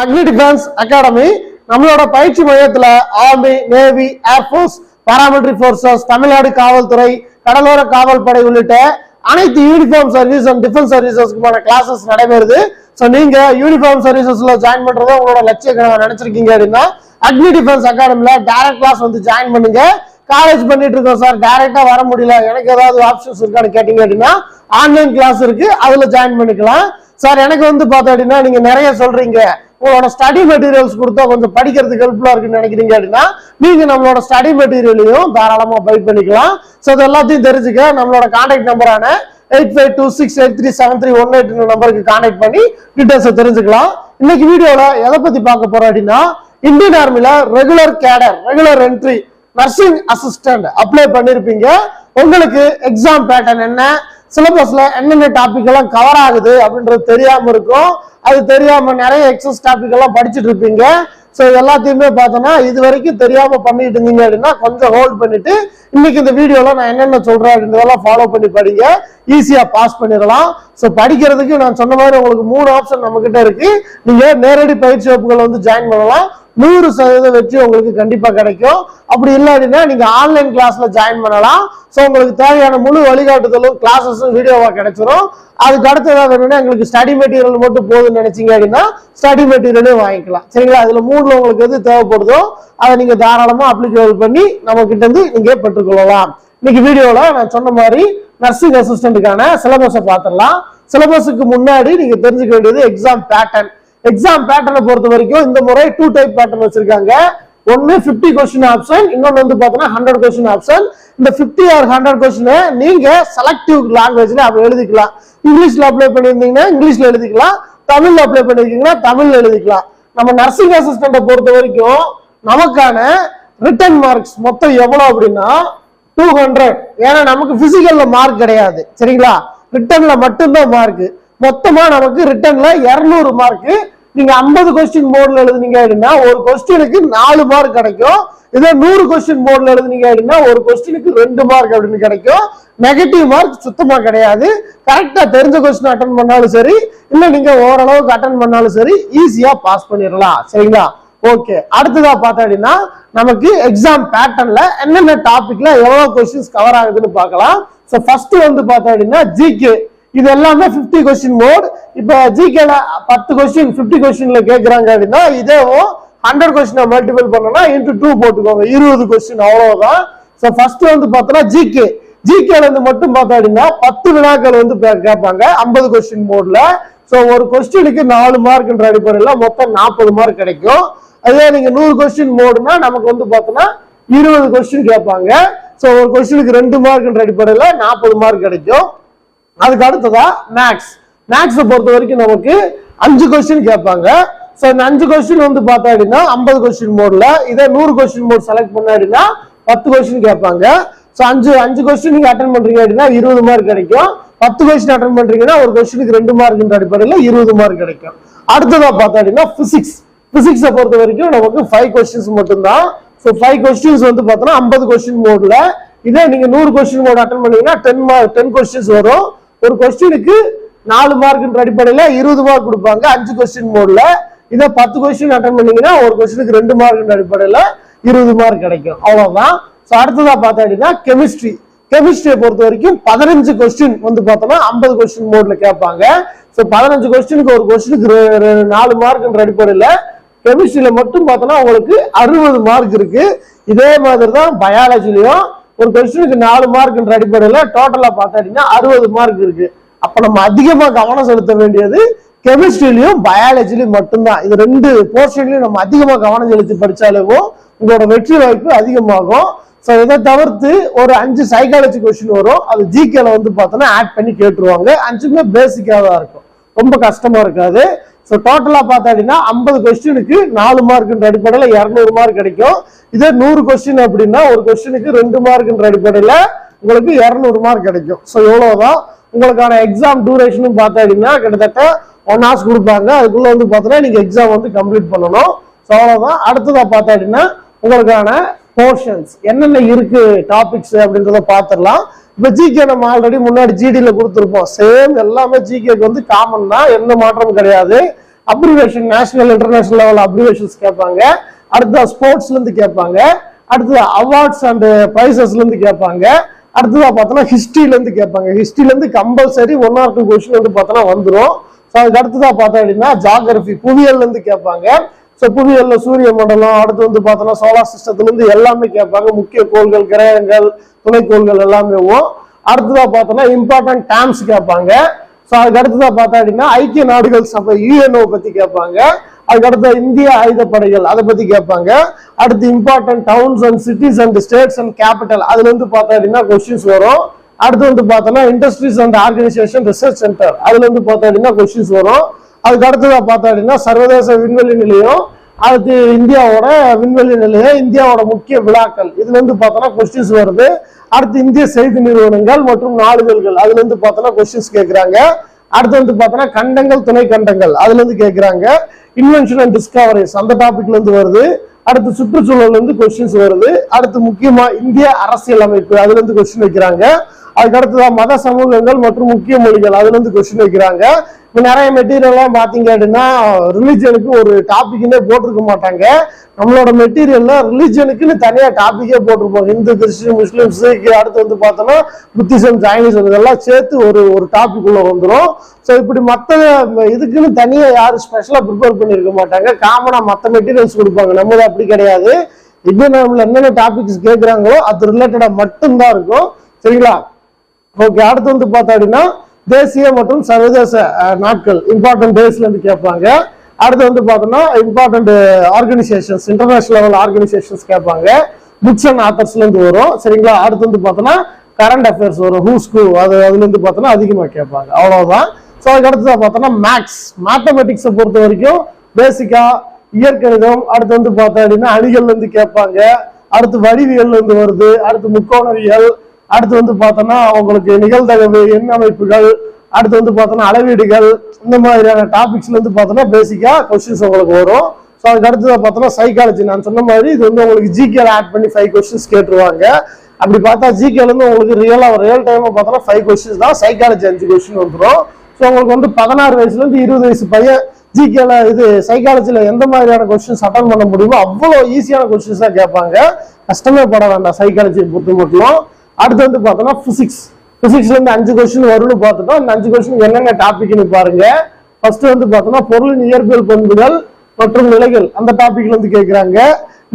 அக்னி defence academy நம்மளோட பயிற்சி மையத்துல army navy air force paramilitary forces Tamil Nadu காவல்துறை கடலோர காவல்படை உள்ளிட்ட அனைத்து யூனிஃபார்ம் சர்வீஸ் அண்ட் டிஃபென்ஸ் சர்வீசஸ்க்குமான கிளாஸஸ் நடைபெறுது. ஸோ நீங்க யூனிஃபார்ம் சர்வீசஸ்ல ஜாயின் பண்றதை உங்களோட லட்சிய கனவை நினைச்சிருக்கீங்க அப்படின்னா அக்னி டிஃபென்ஸ் அகாடமில டைரக்ட் கிளாஸ் வந்து ஜாயின் பண்ணுங்க. காலேஜ் பண்ணிட்டு இருக்கோம் சார் டைரக்டா வர முடியல. எனக்கு ஏதாவது ஆப்ஷன்ஸ் இருக்கான்னு கேட்டீங்க அப்படின்னா ஆன்லைன் கிளாஸ் இருக்கு. அதுல ஜாயின் பண்ணிக்கலாம். சார் எனக்கு வந்து பார்த்தோம் அப்படின்னா நீங்க நிறைய சொல்றீங்க. உங்களோட ஸ்டடி மெட்டீரியல்ஸ் கொடுத்தா கொஞ்சம் படிக்கிறதுக்கு ஹெல்ப்ஃபுல்லா இருக்குன்னு நினைக்கிறீங்க அப்படின்னா நீங்க நம்மளோட ஸ்டடி மெட்டீரியலையும் தாராளமா பை பண்ணிக்கலாம். ஸோ இது எல்லாத்தையும் தெரிஞ்சுக்க நம்மளோட contact நம்பரான eight five two six eight three seven three one eight நம்பருக்கு கான்டாக்ட் பண்ணி டீட்டெயில்ஸை தெரிஞ்சுக்கலாம். இன்னைக்கு வீடியோல எதை பத்தி பார்க்க போறோம் அப்படின்னா இந்தியன் ஆர்மியில் regular cadre regular entry nursing assistant apply பண்ணிருப்பீங்க. உங்களுக்கு எக்ஸாம் பேட்டர்ன் என்ன சிலபஸ்ல என்னென்ன டாபிக் எல்லாம் கவர் ஆகுது அப்படின்றது தெரியாம இருக்கும். அது தெரியாம நிறைய எக்ஸஸ் டாபிக் எல்லாம் படிச்சுட்டு இருப்பீங்க. ஸோ எல்லாத்தையுமே பார்த்தோன்னா இது வரைக்கும் தெரியாம பண்ணிட்டு இருந்தீங்க அப்படின்னா கொஞ்சம் ஹோல்ட் பண்ணிட்டு இன்னைக்கு இந்த வீடியோல நான் என்னென்ன சொல்றேன் அப்படின்றதெல்லாம் ஃபாலோ பண்ணி படிங்க. ஈஸியா பாஸ் பண்ணிடலாம். ஸோ படிக்கிறதுக்கு நான் சொன்ன மாதிரி உங்களுக்கு மூணு ஆப்ஷன் நம்ம கிட்ட இருக்கு. நீங்க நேரடி பயிற்சி வகுப்புகள் வந்து ஜாயின் பண்ணலாம். நூறு சதவீத வெற்றி உங்களுக்கு கண்டிப்பாக கிடைக்கும். அப்படி இல்லை அப்படின்னா ஆன்லைன் கிளாஸில் ஜாயின் பண்ணலாம். ஸோ உங்களுக்கு தேவையான முழு வழிகாட்டுதலும் கிளாஸஸும் வீடியோவாக கிடைச்சிரும். அதுக்கு அடுத்ததா வேணும்னா எங்களுக்கு ஸ்டடி மெட்டீரியல் மட்டும் போதும்னு நினைச்சீங்க அப்படின்னா ஸ்டடி மெட்டீரியலும் வாங்கிக்கலாம். சரிங்களா? அதில் மூணில் உங்களுக்கு எது தேவைப்படுதோ அதை நீங்கள் தாராளமாக அப்ளிகேபிள் பண்ணி நம்ம கிட்ட இருந்து பெற்றுக்கொள்ளலாம். இன்னைக்கு வீடியோவில் நான் சொன்ன மாதிரி நர்சிங் அசிஸ்டன்ட்டுக்கான சிலபஸை பார்த்துடலாம். சிலபஸுக்கு முன்னாடி நீங்கள் தெரிஞ்சுக்க வேண்டியது எக்ஸாம் பேட்டர்ன் எக்ஸாம் பேட்டர்னை பொறுத்த வரைக்கும் இந்த முறை டூ டைப் பேட்டர்ன் வச்சிருக்காங்க. ஒன்னு 50 கொஸ்டின் ஆப்ஷன் இன்னொன்னு வந்து பார்த்தோன்னா ஹண்ட்ரட் கொஸ்டின் ஆப்ஷன் இந்த 50 ஆர் ஹண்ட்ரட் கொஸ்டின் நீங்க செலக்டிவ் லாங்குவேஜ்ல அப்படி எழுதிக்கலாம். இங்கிலீஷ்ல அப்ளை பண்ணியிருந்தீங்கன்னா இங்கிலீஷ்ல எழுதிக்கலாம். தமிழ்ல அப்ளை பண்ணிருக்கீங்கன்னா தமிழ்ல எழுதிக்கலாம். நம்ம நர்சிங் அசிஸ்டண்ட்டை பொறுத்த வரைக்கும் நமக்கான ரிட்டர்ன் மார்க்ஸ் மொத்தம் எவ்வளவு அப்படின்னா டூ ஹண்ட்ரட் ஏன்னா நமக்கு பிசிக்கல்ல மார்க் கிடையாது. சரிங்களா? ரிட்டர்ன்ல மட்டும்தான் மார்க் மொத்தமா நமக்கு ரிட்டர்ன்ல இருநூறு மார்க்கு நீங்க ஐம்பது கொஸ்டின் போர்டில் எழுதுனீங்க அப்படின்னா ஒரு கொஸ்டினுக்கு நாலு மார்க் கிடைக்கும். இதே நூறு கொஸ்டின் போர்டில் எழுதுனீங்க அப்படின்னா ஒரு கொஸ்டினுக்கு ரெண்டு மார்க் அப்படின்னு கிடைக்கும். நெகட்டிவ் மார்க் சுத்தமா கிடையாது. கரெக்டா தெரிஞ்ச கொஸ்டின் அட்டன் பண்ணாலும் சரி இல்ல நீங்க ஓரளவுக்கு அட்டன் பண்ணாலும் சரி ஈஸியா பாஸ் பண்ணிடலாம். சரிங்களா? ஓகே அடுத்ததா பார்த்தா அப்படின்னா நமக்கு எக்ஸாம் பேட்டர்ன்ல என்னென்ன டாபிக்ல எவ்வளவு கொஸ்டின்ஸ் கவர் ஆகுதுன்னு பார்க்கலாம். ஸோ ஃபர்ஸ்ட் வந்து பார்த்தா அப்படின்னா ஜிகே இது எல்லாமே 50 கொஸ்டின் மோட் இப்போ ஜிகேல பத்து கொஸ்டின் 50 கொஸ்டின்ல கேட்குறாங்க அப்படின்னா இதேவும் ஹண்ட்ரட் கொஸ்டினை மல்டிபிள் பண்ணனா இன்டூ டூ போட்டுக்கோங்க. இருபது கொஸ்டின் அவ்வளவுதான். ஸோ ஃபர்ஸ்ட் வந்து பார்த்தோன்னா ஜிகே ஜிகேல இருந்து மட்டும் பார்த்தா அப்படின்னா பத்து வினாக்கள் வந்து கேட்பாங்க ஐம்பது கொஸ்டின் மோட்ல ஸோ ஒரு கொஸ்டினுக்கு நாலு மார்க்ன்ற அடிப்படையில் மொத்தம் நாற்பது மார்க் கிடைக்கும். அதே நீங்க நூறு கொஸ்டின் மோடுனா நமக்கு வந்து பார்த்தோன்னா இருபது கொஸ்டின் கேட்பாங்க. ஸோ ஒரு கொஸ்டினுக்கு ரெண்டு மார்க்ன்ற அடிப்படையில் நாற்பது மார்க் கிடைக்கும். அதுக்கு அடுத்ததா மேக்ஸ் மேக்ஸை பொறுத்த வரைக்கும் நமக்கு அஞ்சு கொஸ்டின் கேட்பாங்க. ஸோ இந்த அஞ்சு கொஸ்டின் வந்து பார்த்தா அப்படின்னா ஐம்பது கொஸ்டின் மோட்ல இதே நூறு கொஸ்டின் மோட் செலக்ட் பண்ண அப்படின்னா பத்து கொஸ்டின் கேட்பாங்க. ஸோ அஞ்சு அஞ்சு கொஸ்டின் நீங்க அட்டன் பண்றீங்க அப்படின்னா இருபது மார்க் கிடைக்கும். பத்து கொஸ்டின் அட்டன் பண்றீங்கன்னா ஒரு கொஸ்டினுக்கு ரெண்டு மார்க்ன்ற அடிப்படையில் இருபது மார்க் கிடைக்கும். அடுத்ததா பார்த்தா அப்படின்னா பிசிக்ஸ் பிசிக்ஸை பொறுத்த வரைக்கும் நமக்கு ஃபைவ் கொஸ்டின்ஸ் மட்டும்தான். ஸோ ஃபைவ் கொஸ்டின்ஸ் வந்து பார்த்தோன்னா ஐம்பது கொஸ்டின் மோட்ல இதே நீங்க நூறு கொஸ்டின் மோட் அட்டன் பண்ணீங்கன்னா டென் மார்க் டென் கொஸ்டின்ஸ் வரும். ஒரு கொஸ்டினுக்கு நாலு மார்க்ன்ற அடிப்படையில இருபது மார்க் கொடுப்பாங்க. அஞ்சு கொஸ்டின் மோட்ல இதை பத்து கொஸ்டின் அட்டன் பண்ணீங்கன்னா ஒரு கொஸ்டினுக்கு ரெண்டு மார்க்ன்ற அடிப்படையில இருபது மார்க் கிடைக்கும். அவ்வளவுதான். ஸோ அடுத்ததா பார்த்தோம் அப்படின்னா கெமிஸ்ட்ரி கெமிஸ்ட்ரியை பொறுத்த வரைக்கும் பதினஞ்சு கொஸ்டின் வந்து பார்த்தோம்னா ஐம்பது கொஸ்டின் மோட்ல கேட்பாங்க. ஸோ பதினஞ்சு கொஸ்டினுக்கு ஒரு கொஸ்டினுக்கு நாலு மார்க்ன்ற அடிப்படையில கெமிஸ்ட்ரியில மட்டும் பார்த்தோம்னா உங்களுக்கு அறுபது மார்க் இருக்கு. இதே மாதிரி தான் பயாலஜிலையும் ஒரு கொஸ்டினுக்கு நாலு மார்க்ன்ற அடிப்படையில் டோட்டலாக பார்த்தாட்டிங்கன்னா அறுபது மார்க் இருக்கு. அப்போ நம்ம அதிகமாக கவனம் செலுத்த வேண்டியது கெமிஸ்ட்ரிலையும் பயாலஜிலையும் மட்டும்தான். இது ரெண்டு போர்ஷன்லையும் நம்ம அதிகமாக கவனம் செலுத்தி படித்தாலும் உங்களோட வெற்றி வாய்ப்பு அதிகமாகும். ஸோ இதை தவிர்த்து ஒரு அஞ்சு சைக்காலஜி கொஸ்டின் வரும். அது ஜிகேல வந்து பார்த்தோன்னா ஆட் பண்ணி கேட்டுருவாங்க. அஞ்சுமே பேசிக்காக தான் இருக்கும். ரொம்ப கஷ்டமாக இருக்காது. ஸோ டோட்டலாக பார்த்தா அப்படின்னா ஐம்பது கொஸ்டினுக்கு நாலு மார்க்ன்ற அடிப்படையில் இரநூறு மார்க் கிடைக்கும். இதே நூறு கொஸ்டின் அப்படின்னா ஒரு கொஸ்டினுக்கு ரெண்டு மார்க்ன்ற அடிப்படையில் உங்களுக்கு இரநூறு மார்க் கிடைக்கும். ஸோ எவ்வளோதான் உங்களுக்கான எக்ஸாம் டூரேஷனும் பார்த்தா அப்படின்னா கிட்டத்தட்ட ஒன் ஹவர்ஸ் கொடுப்பாங்க. அதுக்குள்ளே வந்து பார்த்தோன்னா நீங்கள் எக்ஸாம் வந்து கம்ப்ளீட் பண்ணணும். ஸோ அவ்வளோதான் அடுத்ததாக பார்த்தா அப்படின்னா உங்களுக்கான போர்ஷன்ஸ் என்னென்ன இருக்கு டாபிக்ஸ் அப்படின்றத பார்த்துடலாம். இப்போ ஜிகே நம்ம ஆல்ரெடி முன்னாடி ஜிடியில் கொடுத்துருப்போம். சேம் எல்லாமே ஜிகேக்கு வந்து காமன் தான். எந்த மாற்றமும் கிடையாது. Abbreviation national international level abbreviations கேட்பாங்க. அடுத்தது ஸ்போர்ட்ஸ்ல இருந்து கேட்பாங்க. அடுத்தது அவார்ட்ஸ் அண்ட் பிரைசஸ்ல இருந்து கேட்பாங்க. அடுத்ததா பார்த்தோன்னா ஹிஸ்டரியில இருந்து கேட்பாங்க. ஹிஸ்டரியில இருந்து compulsory one or two question வந்து பார்த்தோன்னா வந்துடும் ஸோ அதுக்கு அடுத்ததா பார்த்தோம் அப்படின்னா ஜாகிரபி புவியியல்ல இருந்து கேட்பாங்க. ஸோ புவியியலில் சூரிய மண்டலம் அடுத்து வந்து பார்த்தோன்னா சோலார் சிஸ்டத்துல இருந்து எல்லாமே கேட்பாங்க. முக்கிய கோள்கள் கிரகங்கள் துணைக்கோள்கள் எல்லாமே அடுத்ததா பார்த்தோன்னா இம்பார்ட்டன்ட் டேம்ஸ் கேட்பாங்க. ஸோ அதுக்கு அடுத்ததா பார்த்தா அப்படின்னா ஐக்கிய நாடுகள் சபை யூஎன்ஓ பத்தி கேட்பாங்க. அதுக்கடுத்த இந்திய ஆயுதப்படைகள் அதை பத்தி கேட்பாங்க. அடுத்து important towns and cities and states and capital அதுல இருந்து பார்த்தா அப்படின்னா கொஸ்டின்ஸ் வரும். அடுத்து வந்து பார்த்தோம்னா industries and organisation research centre அதுல இருந்து பார்த்தா அப்படின்னா கொஸ்டின்ஸ் வரும். அதுக்கு அடுத்ததா பார்த்தா அப்படின்னா சர்வதேச விண்வெளி நிலையம் அடுத்து இந்தியாவோட விண்வெளி நிலையம் இந்தியாவோட முக்கிய விழாக்கள் இதுல இருந்து பார்த்தோன்னா கொஸ்டின்ஸ் வருது. அடுத்து இந்திய செய்தி நிறுவனங்கள் மற்றும் நாளிதழ்கள். அதுல இருந்து பார்த்தோன்னா கொஸ்டின்ஸ் கேட்கிறாங்க அடுத்து வந்து பார்த்தோன்னா கண்டங்கள் துணை கண்டங்கள். அதுல இருந்து கேட்கிறாங்க இன்வென்ஷன் அண்ட் டிஸ்கவரிஸ் அந்த டாபிக்ல இருந்து வருது. அடுத்து சுற்றுச்சூழல்ல இருந்து கொஸ்டின்ஸ் வருது. அடுத்து முக்கியமா இந்திய அரசியல் அமைப்பு அதுல இருந்து கொஸ்டின் வைக்கிறாங்க. அதுக்கடுத்ததான் மத சமூகங்கள் மற்றும் முக்கிய மொழிகள். அதுல இருந்து கொஸ்டின் வைக்கிறாங்க. இப்போ நிறைய மெட்டீரியல்லாம் பாத்தீங்க அப்படின்னா ரிலிஜனுக்கு ஒரு டாபிக்னே போட்டிருக்க மாட்டாங்க. நம்மளோட மெட்டீரியல்ல ரிலிஜனுக்குன்னு தனியா டாபிக்கே போட்டிருப்போம். இந்து கிறிஸ்டின் முஸ்லீம் சீக் அடுத்து வந்து பார்த்தோம்னா புத்திசம் ஜைனிசம் இதெல்லாம் சேர்த்து ஒரு ஒரு டாபிக் உள்ள வந்துடும் ஸோ இப்படி மற்ற இதுக்குன்னு தனியா யாரும் ஸ்பெஷலா ப்ரிப்பேர் பண்ணியிருக்க மாட்டாங்க. காமனா மற்ற மெட்டீரியல்ஸ் கொடுப்பாங்க. நம்மளும் அப்படி கிடையாது. இன்னும் நம்மள என்னென்ன டாபிக்ஸ் கேட்குறாங்களோ அது ரிலேட்டடா மட்டும்தான் இருக்கும். சரிங்களா? ஓகே அடுத்து வந்து பார்த்தா அப்படின்னா தேசிய மற்றும் சர்வதேச நாட்கள் இம்பார்ட்டன்ட் டேஸ்ல இருந்து கேட்பாங்க. அடுத்து வந்து பார்த்தோம்னா important organisations international level organisations கேட்பாங்க. புக்ஸ் அண்ட் ஆத்தர்ஸ்ல இருந்து வரும். சரிங்களா? அடுத்து வந்து பார்த்தோம்னா கரண்ட் அஃபேர்ஸ் வரும். ஹூஸ்கு அது அதுல இருந்து பார்த்தோம்னா அதிகமாக கேட்பாங்க. அவ்வளவுதான். ஸோ அதுக்கு அடுத்ததா பார்த்தோம்னா மேக்ஸ் மேத்தமெட்டிக்ஸை பொறுத்த வரைக்கும் பேசிக்கா இயற்கணிதம். அடுத்து வந்து பார்த்தா அப்படின்னா அணிகள்ல இருந்து கேட்பாங்க. அடுத்து வடிவியல் இருந்து வருது. அடுத்து முக்கோணவியல். அடுத்து வந்து பார்த்தோம்னா உங்களுக்கு நிகழ்தகவு எண் அமைப்புகள் அடுத்து வந்து பார்த்தோம்னா அளவீடுகள் இந்த மாதிரியான டாபிக்ஸ்ல இருந்து பார்த்தோம்னா பேசிக்கா கொஸ்டின்ஸ் உங்களுக்கு வரும். ஸோ அதுக்கு அடுத்தது பார்த்தோம்னா சைக்காலஜி நான் சொன்ன மாதிரி இது வந்து உங்களுக்கு ஜிகேல ஆட் பண்ணி ஃபைவ் கொஸ்டின்ஸ் கேட்டுருவாங்க. அப்படி பார்த்தா ஜிகேல இருந்து உங்களுக்கு ரியலா ரியல் டைம் பார்த்தோம்னா ஃபைவ் கொஸ்டின்ஸ் தான் சைக்காலஜி அஞ்சு கொஸ்டின் வந்துடும் ஸோ உங்களுக்கு வந்து பதினாறு வயசுல இருந்து இருபது வயசு பையன் ஜிகேல இது சைக்காலஜியில் எந்த மாதிரியான கொஸ்டின்ஸ் அட்டன் பண்ண முடியுமோ அவ்வளோ ஈஸியான கொஸ்டின்ஸ் தான் கேட்பாங்க. கஷ்டமே பட வேண்டாம் சைக்காலஜி பொறுத்த மட்டும். அடுத்து வந்து பார்த்தோம்னா பிசிக்ஸ் பிசிக்ஸ்ல இருந்து அஞ்சு கொஸ்டின் வரும்னு பார்த்துட்டோம். இந்த அஞ்சு கொஸ்டின் என்னென்ன டாபிக்னு பாருங்க. ஃபர்ஸ்ட் வந்து பார்த்தோம்னா பொருளின் இயற்பியல் பண்புகள் மற்றும் நிலைகள். அந்த டாபிக்ல இருந்து கேட்கிறாங்க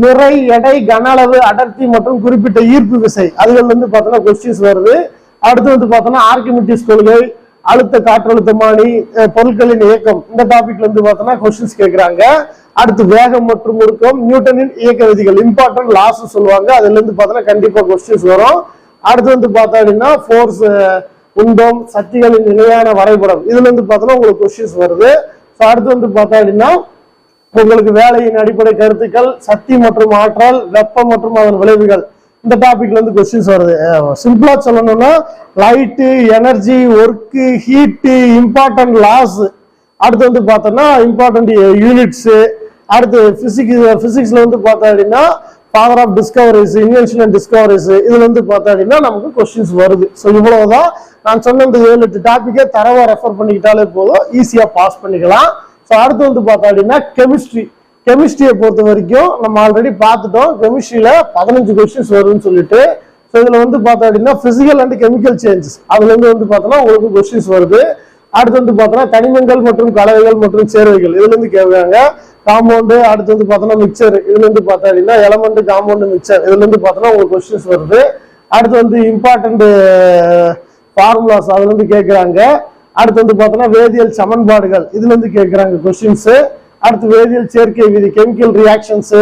நிறை எடை கன அளவு அடர்த்தி மற்றும் குறிப்பிட்ட ஈர்ப்பு விசை. அதுல இருந்து பார்த்தோம்னா கொஸ்டின்ஸ் வருது. அடுத்து வந்து பார்த்தோம்னா ஆர்கிமிட்டிஸ் கொள்கை அழுத்த காற்றழுத்தமானி பொருட்களின் இயக்கம். இந்த டாபிக்ல இருந்து பார்த்தோம்னா கொஸ்டின்ஸ் கேட்கிறாங்க அடுத்து வேகம் மற்றும் முறுக்கம் நியூட்டனின் இயக்க விதிகள். இம்பார்ட்டன்ட் லாஸ் சொல்லுவாங்க. அதுல இருந்து பார்த்தோம்னா கண்டிப்பா கொஸ்டின்ஸ் வரும். அடுத்து வந்து பார்த்தா அப்படின்னா ஃபோர்ஸ் உந்தம் சக்திகளின் நிலையான வரைபடம். இதுல இருந்து பார்த்தோம்னா உங்களுக்கு கொஸ்டின்ஸ் வருது. ஸோ அடுத்து வந்து பார்த்தா அப்படின்னா உங்களுக்கு வேலையின் அடிப்படை கருத்துக்கள் சக்தி மற்றும் ஆற்றல் வெப்பம் மற்றும் அதன் விளைவுகள். இந்த டாபிக்ல இருந்து கொஸ்டின்ஸ் வருது. சிம்பிளா சொல்லணும்னா light energy work heat important laws அடுத்து வந்து பார்த்தோம்னா இம்பார்ட்டன்ட் யூனிட்ஸு அடுத்து பிசிக்ஸ் பிசிக்ஸ்ல வந்து பார்த்தா அப்படின்னா power of discoveries invention and discoveries இதுல இருந்து பார்த்தா அப்படின்னா நமக்கு கொஸ்டின்ஸ் வருது. ஸோ இவ்வளவுதான். நான் சொன்ன இந்த ஏழு எட்டு டாப்பிக்கே தரவா ரெஃபர் பண்ணிக்கிட்டாலே போதும். ஈஸியா பாஸ் பண்ணிக்கலாம். ஸோ அடுத்து வந்து பார்த்தா அப்படின்னா கெமிஸ்ட்ரி கெமிஸ்ட்ரியை பொறுத்த வரைக்கும் நம்ம ஆல்ரெடி பார்த்துட்டோம். கெமிஸ்ட்ரியில பதினஞ்சு கொஸ்டின்ஸ் வரும்னு சொல்லிட்டு. ஸோ இதுல வந்து பார்த்தா அப்படின்னா பிசிக்கல் அண்ட் கெமிக்கல் சேஞ்சஸ் அதுல இருந்து வந்து பார்த்தோம்னா உங்களுக்கு கொஸ்டின்ஸ் வருது. அடுத்து வந்து பார்த்தோம்னா தனிமங்கள் மற்றும் கலவைகள் மற்றும் சேர்வைகள். இதுல இருந்து கேட்குறாங்க. காம்பவுண்டு அடுத்து வந்து மிக்சர் இதுல இருந்து பார்த்தா அப்படின்னா எலமெண்ட் காம்பவுண்டு மிக்சர் இதுல இருந்து உங்களுக்கு கொஸ்டின்ஸ் வருது. அடுத்து வந்து இம்பார்ட்டன்ட் ஃபார்முலாஸ் அதுல இருந்து கேட்குறாங்க அடுத்து வந்து பார்த்தோன்னா வேதியியல் சமன்பாடுகள் இதுல இருந்து கேட்குறாங்க கொஸ்டின்ஸ் அடுத்து வேதியியல் சேர்க்கை விதி கெமிக்கல் ரியாக்ஷன்ஸ்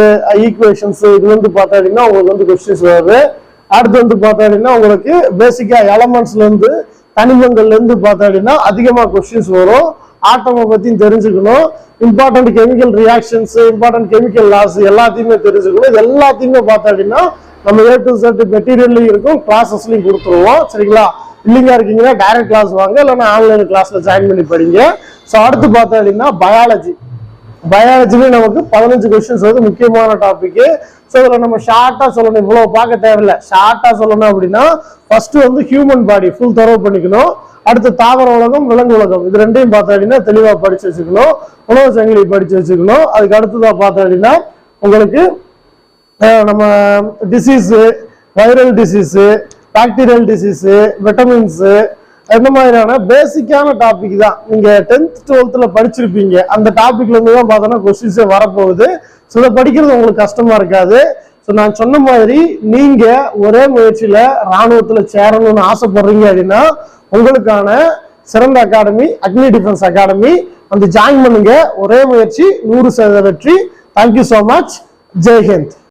ஈக்குவேஷன்ஸ் இதுல இருந்து பார்த்தா அப்படின்னா உங்களுக்கு வந்து கொஸ்டின்ஸ் வருது. அடுத்து வந்து பார்த்தா அப்படின்னா உங்களுக்கு பேசிக்கா எலமெண்ட்ஸ்ல இருந்து தனிமங்கள்ல இருந்து பார்த்தா அப்படின்னா அதிகமா கொஸ்டின்ஸ் வரும். ஆட்டமை பத்தியும் தெரிஞ்சுக்கணும். Important chemical reactions important chemical laws எல்லாத்தையுமே தெரிஞ்சுக்கணும். எல்லாத்தையுமே பார்த்தா அப்படின்னா நம்ம ஏ டு செட் மெட்டீரியல்லையும் இருக்கும் கிளாஸஸ்லையும் கொடுத்துருவோம். சரிங்களா? இல்லைங்க இருக்கீங்கன்னா டைரக்ட் கிளாஸ் வாங்க. இல்லைன்னா ஆன்லைன் கிளாஸ்ல ஜாயின் பண்ணி படிங்க. ஸோ அடுத்து பார்த்தா அப்படின்னா பயாலஜி பயாலஜிலையும் நமக்கு பதினஞ்சு கொஸ்டின்ஸ் வந்து முக்கியமான டாபிக் ஸோ இதில் நம்ம ஷார்ட்டாக சொல்லணும். இவ்வளோ பார்க்க தேவையில்ல. ஷார்ட்டாக சொல்லணும் அப்படின்னா ஃபர்ஸ்ட் வந்து ஹியூமன் பாடி ஃபுல் தரவு பண்ணிக்கணும். அடுத்து தாவர உலகம் விலங்கு உலகம். இது ரெண்டையும் பார்த்தோம் அப்படின்னா தெளிவாக படிச்சு வச்சுக்கணும். உணவு சங்கிலி படிச்சு வச்சுக்கணும். அதுக்கு அடுத்ததாக பார்த்தோம் அப்படின்னா உங்களுக்கு நம்ம disease viral disease bacterial disease vitamins இந்த மாதிரியான பேசிக்கான டாபிக் தான். நீங்க டென்த் டுவெல்த்ல படிச்சிருப்பீங்க. அந்த டாபிக்ல இருந்து தான் பார்த்தோன்னா கொஸ்டின்ஸே வரப்போகுது. ஸோ இதை படிக்கிறது உங்களுக்கு கஷ்டமா இருக்காது. ஸோ நான் சொன்ன மாதிரி நீங்க ஒரே முயற்சியில ராணுவத்துல சேரணும்னு ஆசைப்படுறீங்க அப்படின்னா உங்களுக்கான சிறந்த அகாடமி அக்னி டிஃபென்ஸ் அகாடமி வந்து ஜாயின் பண்ணுங்க. ஒரே முயற்சி நூறு சதவீத வெற்றி. தேங்க்யூ ஸோ மச் ஜெய்ஹிந்த்.